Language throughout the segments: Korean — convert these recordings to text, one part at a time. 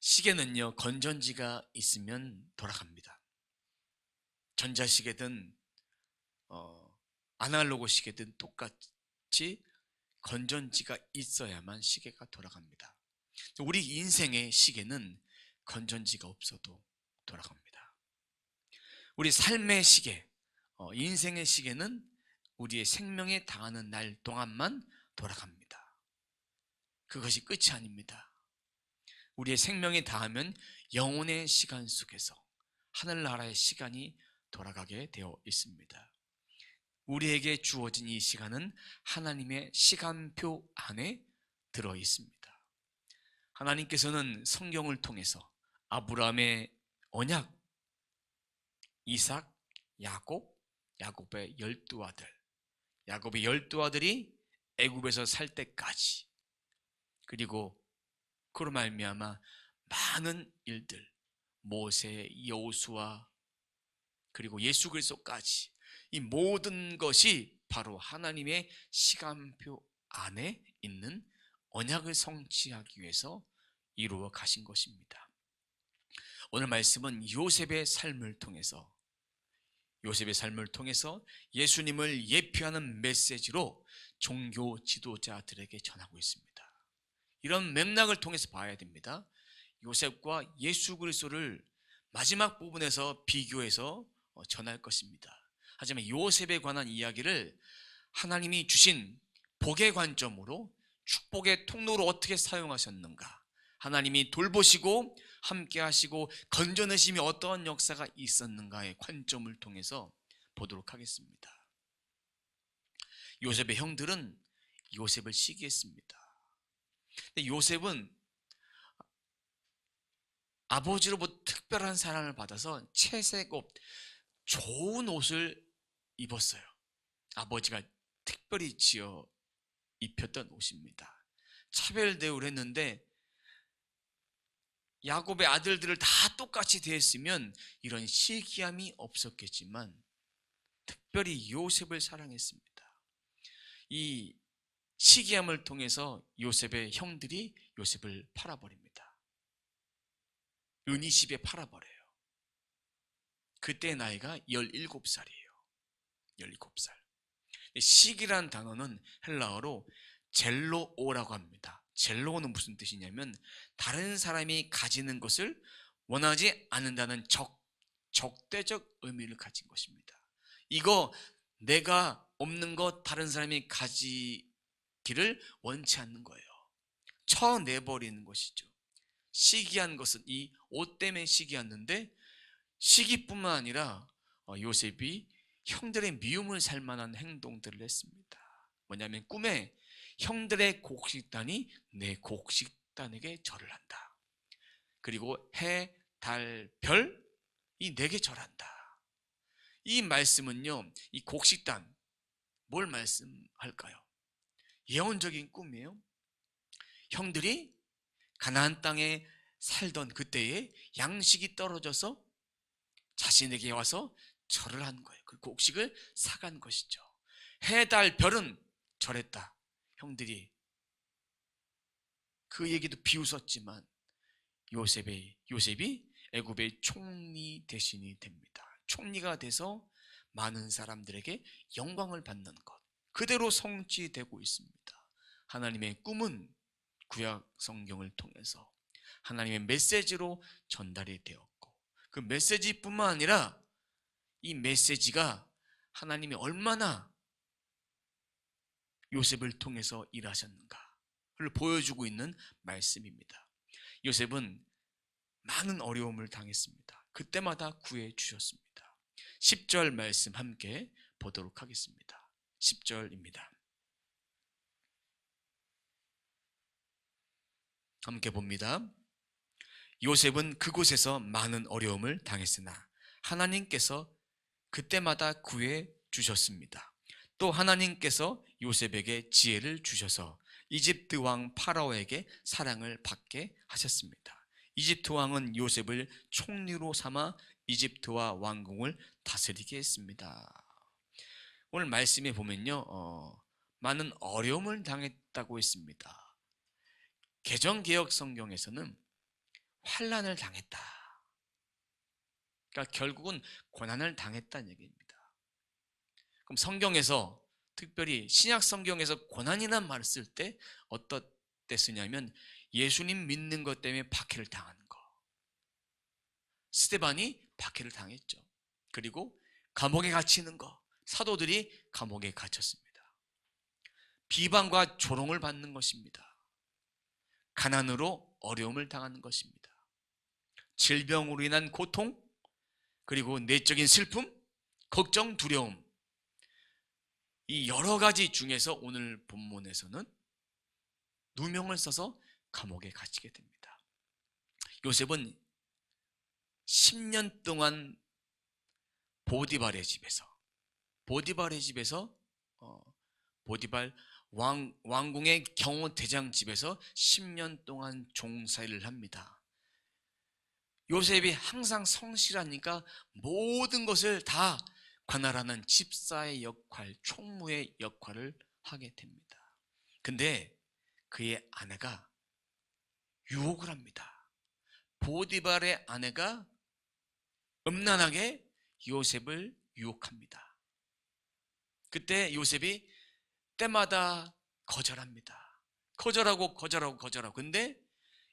시계는요, 건전지가 있으면 돌아갑니다. 전자시계든, 어, 아날로그 시계든 똑같이 건전지가 있어야만 시계가 돌아갑니다. 우리 인생의 시계는 건전지가 없어도 돌아갑니다. 우리 삶의 시계, 어, 인생의 시계는 우리의 생명에 당하는 날 동안만 돌아갑니다. 그것이 끝이 아닙니다. 우리의 생명에 닿으면 영혼의 시간 속에서 하늘나라의 시간이 돌아가게 되어 있습니다. 우리에게 주어진 이 시간은 하나님의 시간표 안에 들어 있습니다. 하나님께서는 성경을 통해서 아브라함의 언약, 이삭, 야곱, 야곱의 열두 아들, 야곱의 열두 아들이 애굽에서 살 때까지 그리고 그로 말미암아 많은 일들 모세, 여호수아 그리고 예수 그리스도까지 이 모든 것이 바로 하나님의 시간표 안에 있는 언약을 성취하기 위해서 이루어 가신 것입니다. 오늘 말씀은 요셉의 삶을 통해서 요셉의 삶을 통해서 예수님을 예표하는 메시지로 종교 지도자들에게 전하고 있습니다. 이런 맥락을 통해서 봐야 됩니다. 요셉과 예수 그리스도를 마지막 부분에서 비교해서 어, 전할 것입니다. 하지만 요셉에 관한 이야기를 하나님이 주신 복의 관점으로 축복의 통로로 어떻게 사용하셨는가? 하나님이 돌보시고 함께 하시고 건져내심이 어떠한 역사가 있었는가의 관점을 통해서 보도록 하겠습니다. 요셉의 형들은 요셉을 시기했습니다. 근데 요셉은 아버지로부터 특별한 사랑을 받아서 채색 옷, 좋은 옷을 입었어요. 아버지가 특별히 지어 입혔던 옷입니다. 차별 대우를 했는데 야곱의 아들들을 다 똑같이 대했으면 이런 시기함이 없었겠지만 특별히 요셉을 사랑했습니다. 이 시기함을 통해서 요셉의 형들이 요셉을 팔아버립니다. 은이십에 팔아버려요. 그때 나이가 17살이에요. 17살. 시기란 단어는 헬라어로 젤로오라고 합니다. 젤로오는 무슨 뜻이냐면 다른 사람이 가지는 것을 원하지 않는다는 적, 적대적 의미를 가진 것입니다. 이거 내가 없는 것 다른 사람이 가지 기를 원치 않는 거예요. 쳐내버리는 것이죠. 시기한 것은 이 옷 때문에 시기였는데 시기뿐만 아니라 어, 요셉이 형들의 미움을 살 만한 행동들을 했습니다. 뭐냐면 꿈에 형들의 곡식단이 내 곡식단에게 절을 한다. 그리고 해, 달, 별, 이 네 개 절한다. 이 말씀은요, 이 곡식단, 뭘 말씀할까요? 예언적인 꿈이에요. 형들이 가나안 땅에 살던 그때에 양식이 떨어져서 자신에게 와서 절을 한 거예요. 그 곡식을 사간 것이죠. 해, 달, 별은 절했다. 형들이 그 얘기도 비웃었지만 요셉의 요셉이 애굽의 총리 대신이 됩니다. 총리가 돼서 많은 사람들에게 영광을 받는 것 그대로 성취되고 있습니다. 하나님의 꿈은 구약 성경을 통해서 하나님의 메시지로 전달이 되었고 그 메시지뿐만 아니라 이 메시지가 하나님이 얼마나 요셉을 통해서 일하셨는가를 보여주고 있는 말씀입니다. 요셉은 많은 어려움을 당했습니다. 그때마다 구해 주셨습니다. 10절 말씀 함께 보도록 하겠습니다. 10절입니다. 함께 봅니다. 요셉은 그곳에서 많은 어려움을 당했으나 하나님께서 그때마다 구해 주셨습니다. 또 하나님께서 요셉에게 지혜를 주셔서 이집트 왕 파라오에게 사랑을 받게 하셨습니다. 이집트 왕은 요셉을 총리로 삼아 이집트와 왕궁을 다스리게 했습니다. 오늘 말씀에 보면요, 어, 많은 어려움을 당했다고 했습니다. 개정개혁 성경에서는 환란을 당했다. 그러니까 결국은 고난을 당했다는 얘기입니다. 그럼 성경에서 특별히 신약 성경에서 고난이란 말을 쓸 때 어떤 때 쓰냐면 예수님 믿는 것 때문에 박해를 당하는 거. 스테반이 박해를 당했죠. 그리고 감옥에 갇히는 거. 사도들이 감옥에 갇혔습니다. 비방과 조롱을 받는 것입니다. 가난으로 어려움을 당하는 것입니다. 질병으로 인한 고통, 그리고 내적인 슬픔, 걱정, 두려움. 이 여러 가지 중에서 오늘 본문에서는 누명을 써서 감옥에 갇히게 됩니다. 요셉은 10년 동안 보디발의 집에서 보디발의 집에서 어, 보디발 왕, 왕궁의 경호 대장 집에서 10년 동안 종사일을 합니다. 요셉이 항상 성실하니까 모든 것을 다 관할하는 집사의 역할, 총무의 역할을 하게 됩니다. 근데 그의 아내가 유혹을 합니다. 보디발의 아내가 음란하게 요셉을 유혹합니다. 그때 요셉이 때마다 거절합니다. 거절하고 거절하고 거절하고. 근데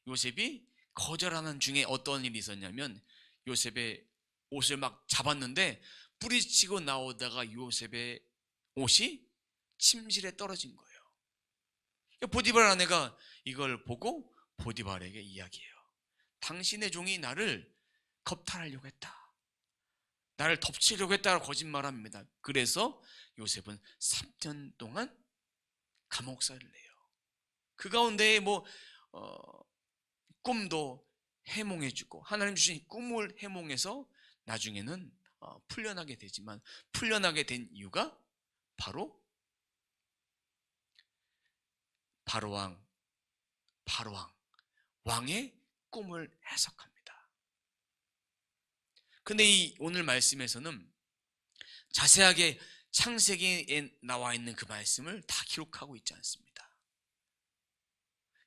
요셉이 거절하는 중에 어떤 일이 있었냐면 요셉의 옷을 막 잡았는데 뿌리치고 나오다가 요셉의 옷이 침실에 떨어진 거예요. 보디발 아내가 이걸 보고 보디발에게 이야기해요. 당신의 종이 나를 겁탈하려고 했다. 나를 덮치려고 했다고 거짓말합니다. 그래서 요셉은 3년 동안 감옥살이를 해요. 그 가운데에 뭐 어, 꿈도 해몽해주고 하나님 주신 꿈을 해몽해서 나중에는 어, 풀려나게 되지만 풀려나게 된 이유가 바로 바로왕 바로왕 왕의 꿈을 해석합니다. 근데 이 오늘 말씀에서는 자세하게 창세기에 나와 있는 그 말씀을 다 기록하고 있지 않습니다.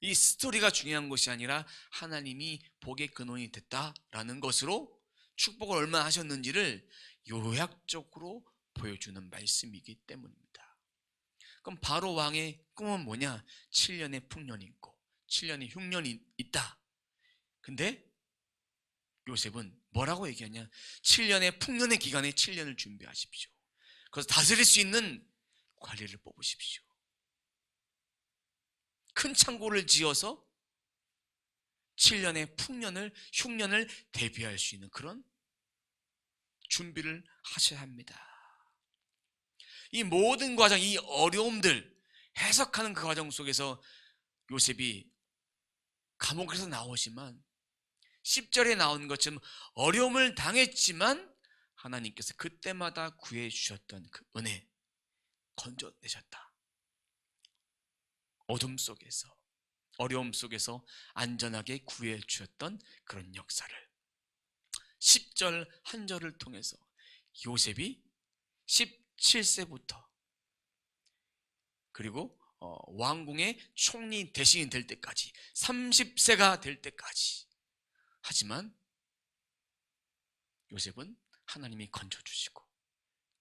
이 스토리가 중요한 것이 아니라 하나님이 복의 근원이 됐다라는 것으로 축복을 얼마나 하셨는지를 요약적으로 보여주는 말씀이기 때문입니다. 그럼 바로 왕의 꿈은 뭐냐? 7년의 풍년이 있고 7년의 흉년이 있다. 근데 요셉은 뭐라고 얘기하냐? 7년의 풍년의 기간에 7년을 준비하십시오. 그래서 다스릴 수 있는 관리를 뽑으십시오. 큰 창고를 지어서 7년의 풍년을, 흉년을 대비할 수 있는 그런 준비를 하셔야 합니다. 이 모든 과정, 이 어려움들, 해석하는 그 과정 속에서 요셉이 감옥에서 나오지만 10절에 나온 것처럼 어려움을 당했지만 하나님께서 그때마다 구해 주셨던 그 은혜 건져내셨다. 어둠 속에서 어려움 속에서 안전하게 구해 주셨던 그런 역사를 10절 한 절을 통해서 요셉이 17세부터 그리고 어, 왕궁의 총리 대신이 될 때까지 30세가 될 때까지 하지만 요셉은 하나님이 건져주시고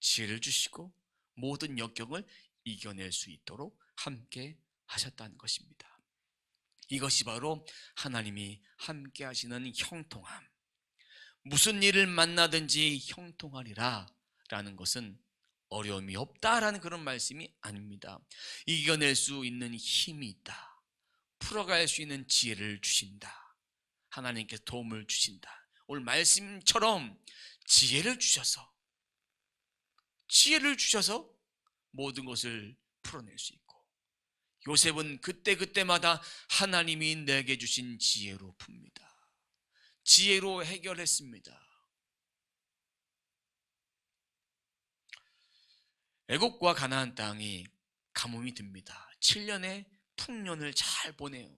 지혜를 주시고 모든 역경을 이겨낼 수 있도록 함께 하셨다는 것입니다. 이것이 바로 하나님이 함께 하시는 형통함. 무슨 일을 만나든지 형통하리라 라는 것은 어려움이 없다라는 그런 말씀이 아닙니다. 이겨낼 수 있는 힘이 있다. 풀어갈 수 있는 지혜를 주신다. 하나님께서 도움을 주신다. 오늘 말씀처럼 지혜를 주셔서 지혜를 주셔서 모든 것을 풀어낼 수 있고 요셉은 그때그때마다 하나님이 내게 주신 지혜로 풉니다. 지혜로 해결했습니다. 애국과 가나안 땅이 가뭄이 듭니다. 7년의 풍년을 잘 보내요.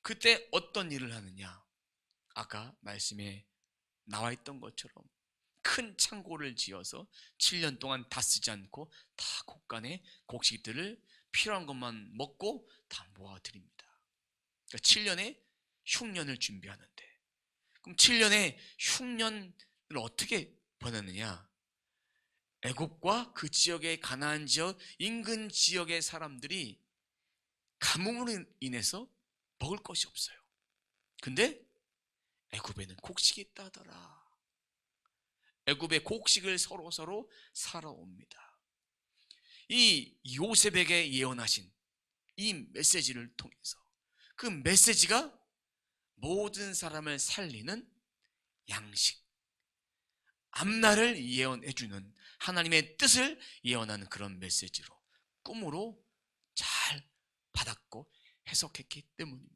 그때 어떤 일을 하느냐? 아까 말씀에 나와 있던 것처럼 큰 창고를 지어서 7년 동안 다 쓰지 않고 다 곡간에 곡식들을 필요한 것만 먹고 다 모아드립니다. 그러니까 7년의 흉년을 준비하는데 그럼 7년의 흉년을 어떻게 보냈느냐? 애굽과 그 지역의 가나안 지역 인근 지역의 사람들이 가뭄으로 인해서 먹을 것이 없어요. 근데 애굽에는 곡식이 있다더라. 애굽의 곡식을 서로 서로 살아옵니다. 이 요셉에게 예언하신 이 메시지를 통해서 그 메시지가 모든 사람을 살리는 양식, 앞날을 예언해 주는 하나님의 뜻을 예언하는 그런 메시지로 꿈으로 잘 받았고 해석했기 때문입니다.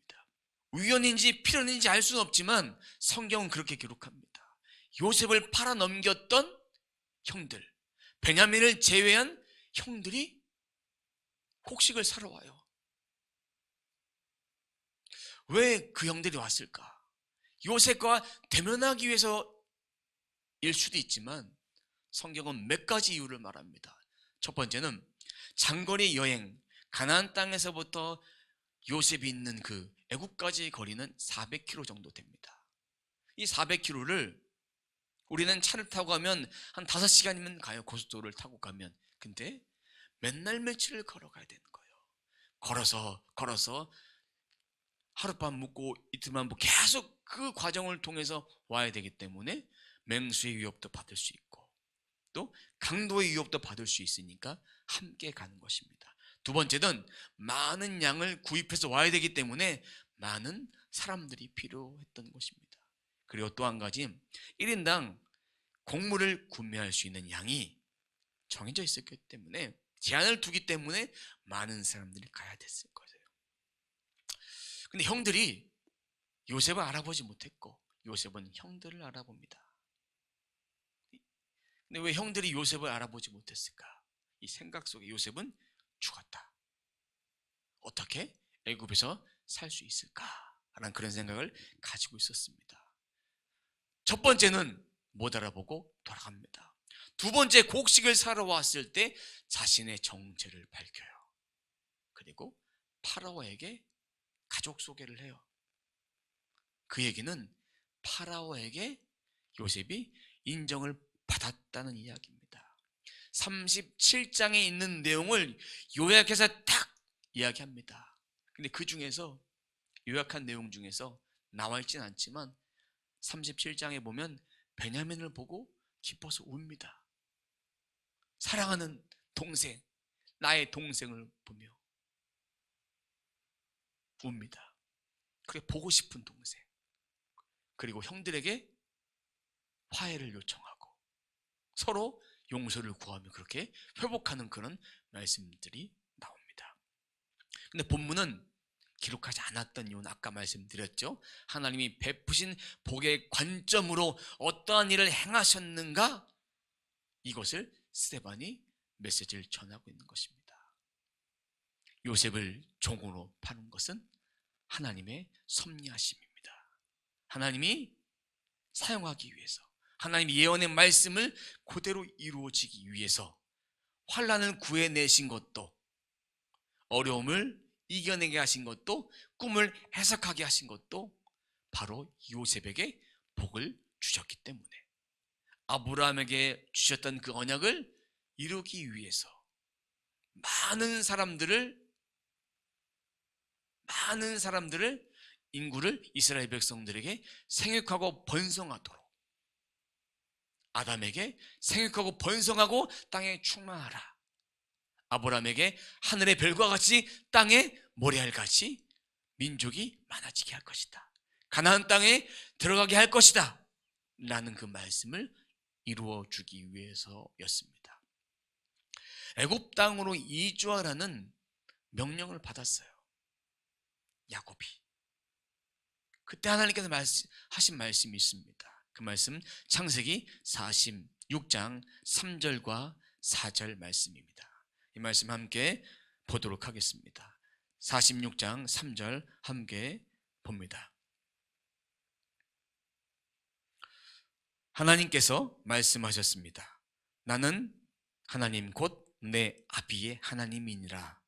우연인지 필연인지 알 수는 없지만 성경은 그렇게 기록합니다. 요셉을 팔아 넘겼던 형들, 베냐민을 제외한 형들이 곡식을 사러 와요. 왜 그 형들이 왔을까? 요셉과 대면하기 위해서 일 수도 있지만 성경은 몇 가지 이유를 말합니다. 첫 번째는 장거리 여행, 가나안 땅에서부터 요셉이 있는 그 애국까지 거리는 400km 정도 됩니다. 이 400km를 우리는 차를 타고 가면 한 5시간이면 가요. 고속도로를 타고 가면. 근데 맨날 며칠을 걸어가야 되는 거예요. 걸어서 걸어서 하룻밤 묵고 이틀만 묵고 계속 그 과정을 통해서 와야 되기 때문에 맹수의 위협도 받을 수 있고 또 강도의 위협도 받을 수 있으니까 함께 가는 것입니다. 두 번째는 많은 양을 구입해서 와야 되기 때문에 많은 사람들이 필요했던 것입니다. 그리고 또 한 가지 1인당 곡물을 구매할 수 있는 양이 정해져 있었기 때문에 제한을 두기 때문에 많은 사람들이 가야 됐을 거예요. 근데 형들이 요셉을 알아보지 못했고 요셉은 형들을 알아봅니다. 근데 왜 형들이 요셉을 알아보지 못했을까? 이 생각 속에 요셉은 죽었다. 어떻게 애굽에서 살 수 있을까? 라는 그런 생각을 가지고 있었습니다. 첫 번째는 못 알아보고 돌아갑니다. 두 번째 곡식을 사러 왔을 때 자신의 정체를 밝혀요. 그리고 파라오에게 가족 소개를 해요. 그 얘기는 파라오에게 요셉이 인정을 받았다는 이야기입니다. 37장에 있는 내용을 요약해서 딱 이야기합니다. 근데 그 중에서 요약한 내용 중에서 나와 있진 않지만 37장에 보면 베냐민을 보고 기뻐서 웁니다. 사랑하는 동생, 나의 동생을 보며 웁니다. 그게 보고 싶은 동생. 그리고 형들에게 화해를 요청하고 서로 용서를 구하며 그렇게 회복하는 그런 말씀들이 나옵니다. 근데 본문은 기록하지 않았던 이유는 아까 말씀드렸죠. 하나님이 베푸신 복의 관점으로 어떠한 일을 행하셨는가? 이것을 스테반이 메시지를 전하고 있는 것입니다. 요셉을 종으로 파는 것은 하나님의 섭리하심입니다. 하나님이 사용하기 위해서 하나님 예언의 말씀을 그대로 이루어지기 위해서 환란을 구해내신 것도 어려움을 이겨내게 하신 것도 꿈을 해석하게 하신 것도 바로 요셉에게 복을 주셨기 때문에 아브라함에게 주셨던 그 언약을 이루기 위해서 많은 사람들을 많은 사람들을 인구를 이스라엘 백성들에게 생육하고 번성하도록 아담에게 생육하고 번성하고 땅에 충만하라. 아브라함에게 하늘의 별과 같이 땅에 모래알같이 민족이 많아지게 할 것이다. 가나안 땅에 들어가게 할 것이다. 라는 그 말씀을 이루어 주기 위해서였습니다. 애굽 땅으로 이주하라는 명령을 받았어요. 야곱이. 그때 하나님께서 말씀, 하신 말씀이 있습니다. 그 말씀 창세기 46장 3절과 4절 말씀입니다. 이 말씀 함께 보도록 하겠습니다. 46장 3절 함께 봅니다. 하나님께서 말씀하셨습니다. 나는 하나님 곧 내 아비의 하나님이니라.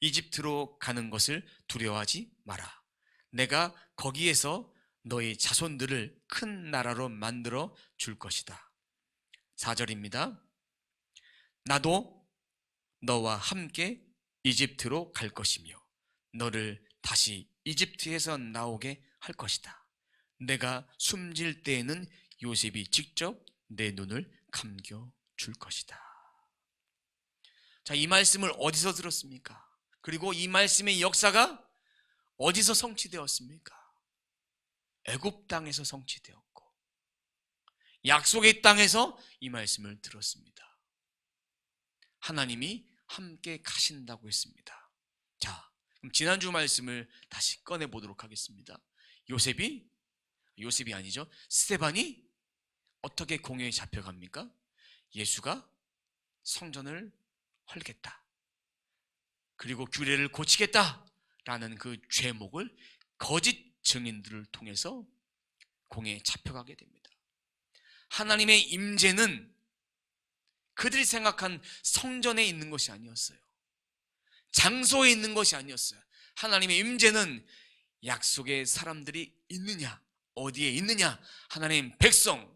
이집트로 가는 것을 두려워하지 마라. 내가 거기에서 너희 자손들을 큰 나라로 만들어 줄 것이다. 4절입니다. 나도 너와 함께 이집트로 갈 것이며 너를 다시 이집트에서 나오게 할 것이다. 내가 숨질 때에는 요셉이 직접 내 눈을 감겨 줄 것이다. 자, 이 말씀을 어디서 들었습니까? 그리고 이 말씀의 역사가 어디서 성취되었습니까? 애굽 땅에서 성취되었고 약속의 땅에서 이 말씀을 들었습니다. 하나님이 함께 가신다고 했습니다. 자, 그럼 지난주 말씀을 다시 꺼내 보도록 하겠습니다. 요셉이 요셉이 아니죠. 스테반이 어떻게 공회에 잡혀갑니까? 예수가 성전을 헐겠다. 그리고 규례를 고치겠다라는 그 죄목을 거짓 증인들을 통해서 공회에 잡혀가게 됩니다. 하나님의 임재는 그들이 생각한 성전에 있는 것이 아니었어요. 장소에 있는 것이 아니었어요. 하나님의 임재는 약속의 사람들이 있느냐, 어디에 있느냐, 하나님 백성,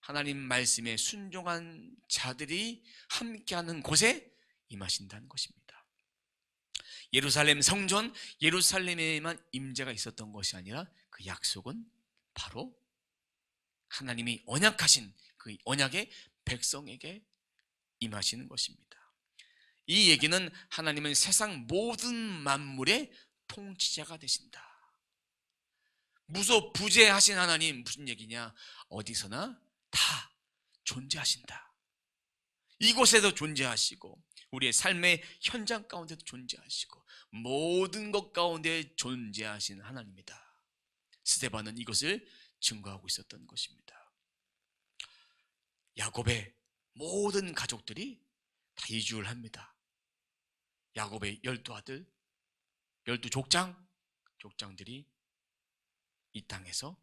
하나님 말씀에 순종한 자들이 함께하는 곳에 임하신다는 것입니다. 예루살렘 성전, 예루살렘에만 임재가 있었던 것이 아니라 그 약속은 바로 하나님이 언약하신 그 언약의 백성에게 임하시는 것입니다. 이 얘기는 하나님은 세상 모든 만물의 통치자가 되신다. 무소 부재하신 하나님 무슨 얘기냐? 어디서나 다 존재하신다. 이곳에도 존재하시고 우리의 삶의 현장 가운데도 존재하시고 모든 것 가운데 존재하신 하나님이다. 스테반은 이것을 증거하고 있었던 것입니다. 야곱의 모든 가족들이 다 이주를 합니다. 야곱의 열두 아들, 열두 족장, 족장들이 이 땅에서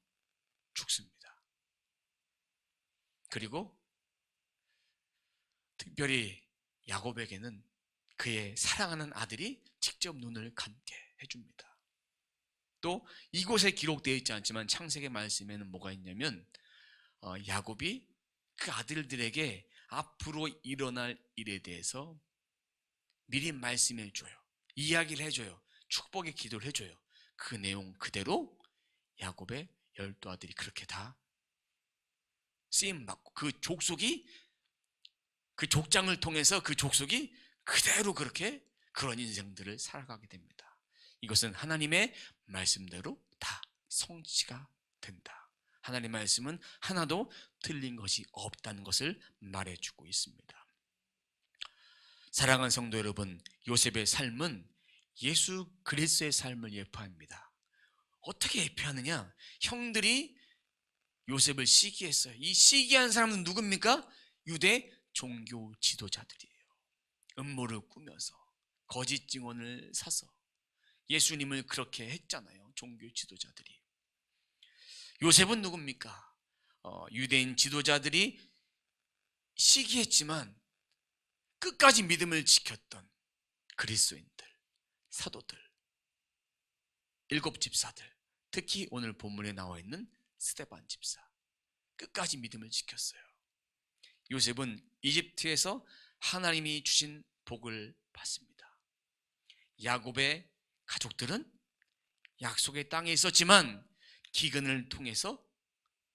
죽습니다. 그리고 특별히 야곱에게는 그의 사랑하는 아들이 직접 눈을 감게 해줍니다. 또 이곳에 기록되어 있지 않지만 창세기 말씀에는 뭐가 있냐면 어, 야곱이 그 아들들에게 앞으로 일어날 일에 대해서 미리 말씀해 줘요. 이야기를 해줘요. 축복의 기도를 해줘요. 그 내용 그대로 야곱의 열두 아들이 그렇게 다 쓰임 받고 그 족속이 그 족장을 통해서 그 족속이 그대로 그렇게 그런 인생들을 살아가게 됩니다. 이것은 하나님의 말씀대로 다 성취가 된다. 하나님의 말씀은 하나도 틀린 것이 없다는 것을 말해주고 있습니다. 사랑하는 성도 여러분, 요셉의 삶은 예수 그리스도의 삶을 예표합니다. 어떻게 예표하느냐? 형들이 요셉을 시기했어요. 이 시기한 사람은 누굽니까? 유대 종교 지도자들이에요. 음모를 꾸며서 거짓 증언을 사서 예수님을 그렇게 했잖아요. 종교 지도자들이. 요셉은 누굽니까? 어, 유대인 지도자들이 시기했지만 끝까지 믿음을 지켰던 그리스도인들, 사도들, 일곱 집사들, 특히 오늘 본문에 나와 있는 스테반 집사. 끝까지 믿음을 지켰어요. 요셉은 이집트에서 하나님이 주신 복을 받습니다. 야곱의 가족들은 약속의 땅에 있었지만 기근을 통해서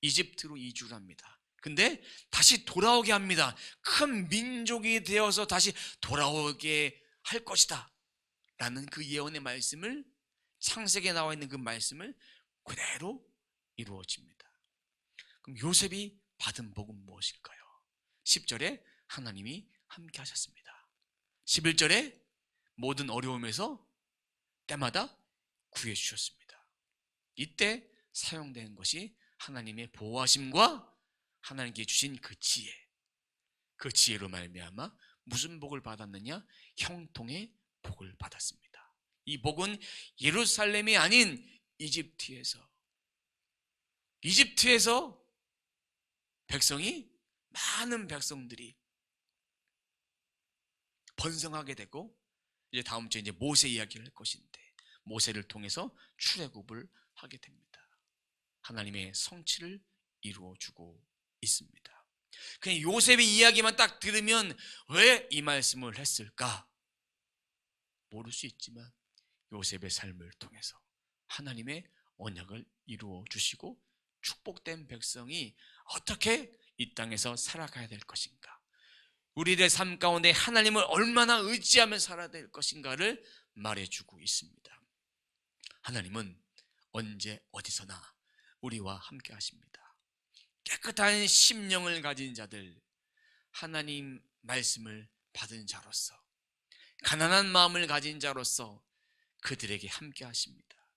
이집트로 이주를 합니다. 근데 다시 돌아오게 합니다. 큰 민족이 되어서 다시 돌아오게 할 것이다. 라는 그 예언의 말씀을 창세기에 나와 있는 그 말씀을 그대로 이루어집니다. 그럼 요셉이 받은 복은 무엇일까요? 10절에 하나님이 함께 하셨습니다. 11절에 모든 어려움에서 때마다 구해 주셨습니다. 이때 사용된 것이 하나님의 보호하심과 하나님께 주신 그 지혜. 그 지혜로 말미암아 무슨 복을 받았느냐? 형통의 복을 받았습니다. 이 복은 예루살렘이 아닌 이집트에서 이집트에서 백성이 많은 백성들이 번성하게 되고 이제 다음 주에 이제 모세 이야기를 할 것인데 모세를 통해서 출애굽을 하게 됩니다. 하나님의 성취를 이루어 주고 있습니다. 그냥 요셉의 이야기만 딱 들으면 왜 이 말씀을 했을까? 모를 수 있지만 요셉의 삶을 통해서 하나님의 언약을 이루어 주시고 축복된 백성이 어떻게 이 땅에서 살아가야 될 것인가? 우리들의 삶 가운데 하나님을 얼마나 의지하며 살아야 될 것인가를 말해주고 있습니다. 하나님은 언제 어디서나 우리와 함께 하십니다. 깨끗한 심령을 가진 자들, 하나님 말씀을 받은 자로서, 가난한 마음을 가진 자로서 그들에게 함께 하십니다.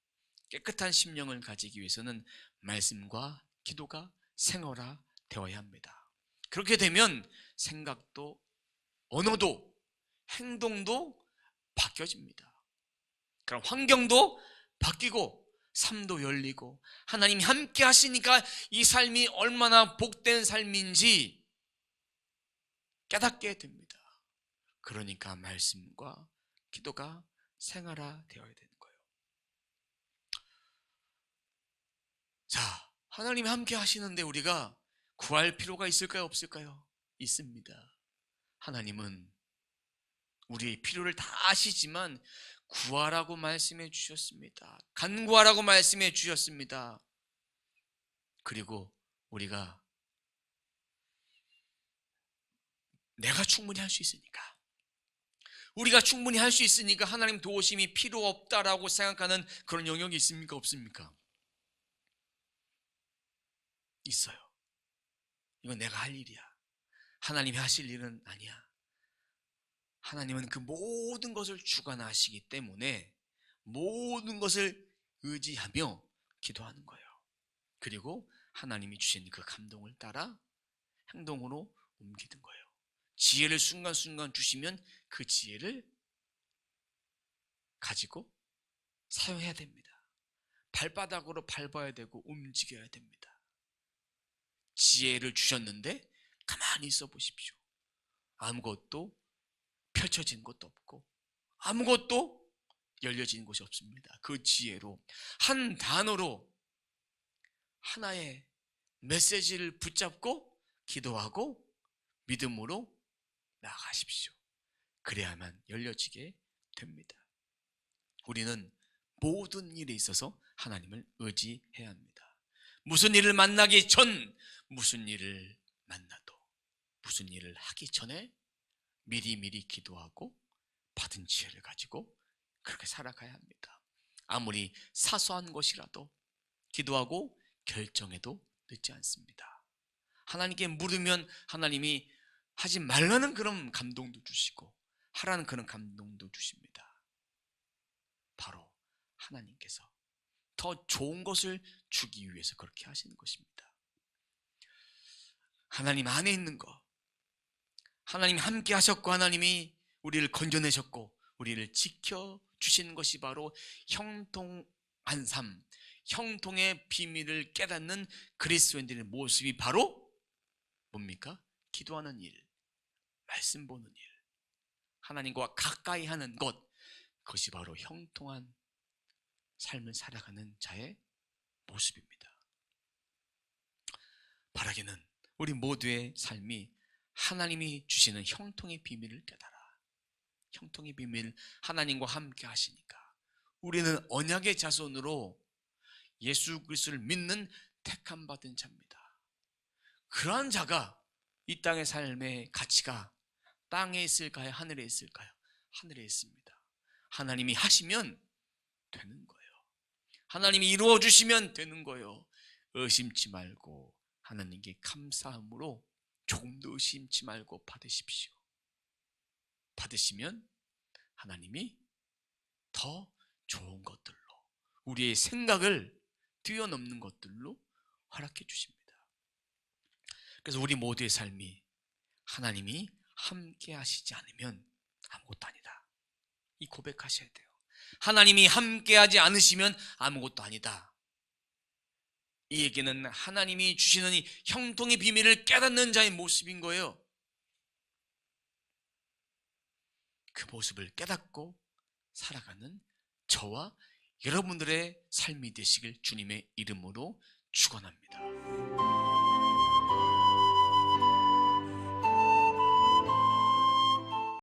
깨끗한 심령을 가지기 위해서는 말씀과 기도가 생활화 되어야 합니다. 그렇게 되면 생각도 언어도 행동도 바뀌어집니다. 그럼 환경도 바뀌고 삶도 열리고 하나님이 함께 하시니까 이 삶이 얼마나 복된 삶인지 깨닫게 됩니다. 그러니까 말씀과 기도가 생활화 되어야 되는 거예요. 자, 하나님이 함께 하시는데 우리가 구할 필요가 있을까요? 없을까요? 있습니다. 하나님은 우리의 필요를 다 아시지만 구하라고 말씀해 주셨습니다. 간구하라고 말씀해 주셨습니다. 그리고 우리가 내가 충분히 할 수 있으니까 우리가 충분히 할 수 있으니까 하나님 도우심이 필요 없다라고 생각하는 그런 영역이 있습니까? 없습니까? 있어요. 이건 내가 할 일이야. 하나님이 하실 일은 아니야. 하나님은 그 모든 것을 주관하시기 때문에 모든 것을 의지하며 기도하는 거예요. 그리고 하나님이 주신 그 감동을 따라 행동으로 옮기는 거예요. 지혜를 순간순간 주시면 그 지혜를 가지고 사용해야 됩니다. 발바닥으로 밟아야 되고 움직여야 됩니다. 지혜를 주셨는데 가만히 있어 보십시오. 아무것도 펼쳐진 것도 없고 아무것도 열려진 곳이 없습니다. 그 지혜로 한 단어로 하나의 메시지를 붙잡고 기도하고 믿음으로 나가십시오. 그래야만 열려지게 됩니다. 우리는 모든 일에 있어서 하나님을 의지해야 합니다. 무슨 일을 만나기 전, 무슨 일을 만나도, 무슨 일을 하기 전에 미리미리 기도하고 받은 지혜를 가지고 그렇게 살아가야 합니다. 아무리 사소한 것이라도 기도하고 결정해도 늦지 않습니다. 하나님께 물으면 하나님이 하지 말라는 그런 감동도 주시고 하라는 그런 감동도 주십니다. 바로 하나님께서 더 좋은 것을 주기 위해서 그렇게 하시는 것입니다. 하나님 안에 있는 것, 하나님이 함께 하셨고 하나님이 우리를 건져내셨고 우리를 지켜 주시는 것이 바로 형통한 삶, 형통의 비밀을 깨닫는 그리스도인들의 모습이 바로 뭡니까? 기도하는 일, 말씀 보는 일, 하나님과 가까이 하는 것, 그것이 바로 형통한 삶을 살아가는 자의 모습입니다. 바라기는 우리 모두의 삶이 하나님이 주시는 형통의 비밀을 깨달아. 형통의 비밀, 하나님과 함께 하시니까. 우리는 언약의 자손으로 예수 그리스도를 믿는 택함 받은 자입니다. 그러한 자가 이 땅의 삶의 가치가 땅에 있을까요? 하늘에 있을까요? 하늘에 있습니다. 하나님이 하시면 되는 거예요. 하나님이 이루어 주시면 되는 거예요. 의심치 말고 하나님께 감사함으로 조금도 의심치 말고 받으십시오. 받으시면 하나님이 더 좋은 것들로 우리의 생각을 뛰어넘는 것들로 허락해 주십니다. 그래서 우리 모두의 삶이 하나님이 함께 하시지 않으면 아무것도 아니다. 이 고백하셔야 돼요. 하나님이 함께 하지 않으시면 아무것도 아니다. 이 얘기는 하나님이 주시는 이 형통의 비밀을 깨닫는 자의 모습인 거예요. 그 모습을 깨닫고 살아가는 저와 여러분들의 삶이 되시길 주님의 이름으로 축원합니다.